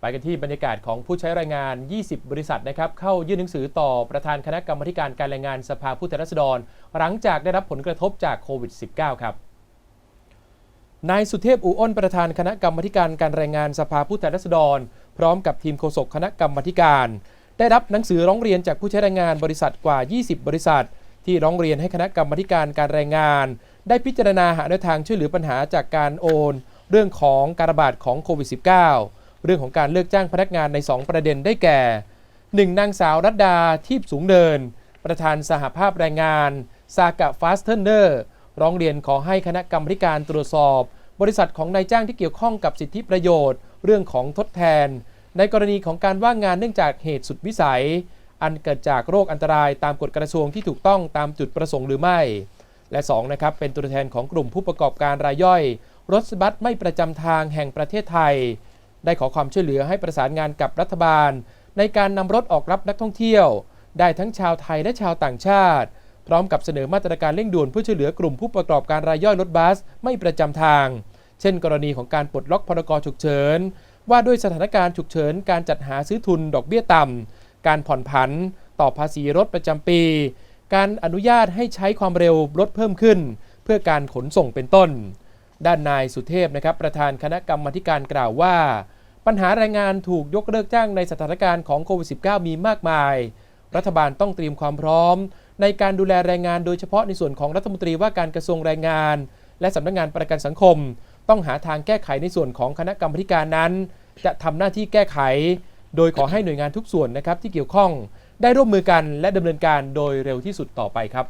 ไปกันที่บรรยากาศของผู้ใช้แรงงาน 20 บริษัทนะครับ เข้ายื่นหนังสือต่อประธานคณะกรรมการการแรงงานสภาผู้แทนราษฎร หลังจากได้รับผลกระทบจากโควิด -19 ครับ นายสุเทพอูอ้นประธานคณะกรรมการการแรงงานสภาผู้แทนราษฎร พร้อมกับทีมโฆษกคณะกรรมการ ได้รับหนังสือร้องเรียนจากผู้ใช้แรงงานบริษัทกว่า 20 บริษัท ที่ร้องเรียนให้คณะกรรมการการแรงงาน ได้พิจารณาหาแนวทางช่วยเหลือปัญหาจากการโอน เรื่องของการระบาดของโควิด -19 เรื่องของการเลือกจ้างพนักงานใน 2 ประเด็นได้แก่ 1. นางสาวรัตดาทีพสูงเดิน ประธานสหภาพแรงงานซากะฟาสเทนเนอร์ร้องเรียนขอให้คณะกรรมการตรวจสอบ บริษัทของนายจ้างที่เกี่ยวข้องกับสิทธิประโยชน์ เรื่องของทดแทน ในกรณีของการว่างงานเนื่องจากเหตุสุดวิสัย อันเกิดจากโรคอันตรายตามกฎกระทรวงที่ถูกต้องตามจุดประสงค์หรือไม่ และ2นะครับเป็นตัวแทนของกลุ่มผู้ประกอบการรายย่อย รถบัสไม่ประจำทางแห่งประเทศไทย ได้ขอความช่วยเหลือให้ประสานงานกับรัฐบาล ในการนำรถออกรับนักท่องเที่ยว ได้ทั้งชาวไทยและชาวต่างชาติ พร้อมกับเสนอมาตรการเร่งด่วนเพื่อช่วยเหลือกลุ่มผู้ประกอบการรายย่อยรถบัสไม่ประจำทาง เช่น กรณีของการปลดล็อกพรกฉุกเฉินว่าด้วยสถานการณ์ฉุกเฉินการจัดหาซื้อทุนดอกเบี้ยต่ำการผ่อนผัน ต่อภาษีรถประจำปี การอนุญาตให้ใช้ความเร็วรถเพิ่มขึ้น เพื่อการขนส่งเป็นต้น ด้านนายสุเทพนะครับประธานคณะกรรมการกล่าวว่า ปัญหาแรงงานถูกยกเลิกจ้างในสถานการณ์ของโควิด -19 มีมากมาย รัฐบาลต้องเตรียมความพร้อม ในการดูแลแรงงานโดยเฉพาะในส่วนของรัฐมนตรีว่าการกระทรวงแรงงาน และสำนักงานประกันสังคม ต้องหาทางแก้ไขในส่วนของคณะกรรมาธิการนั้น จะทำหน้าที่แก้ไข โดยขอให้หน่วยงานทุกส่วนนะครับที่เกี่ยวข้อง ได้ร่วมมือกันและดำเนินการโดยเร็วที่สุดต่อไปครับ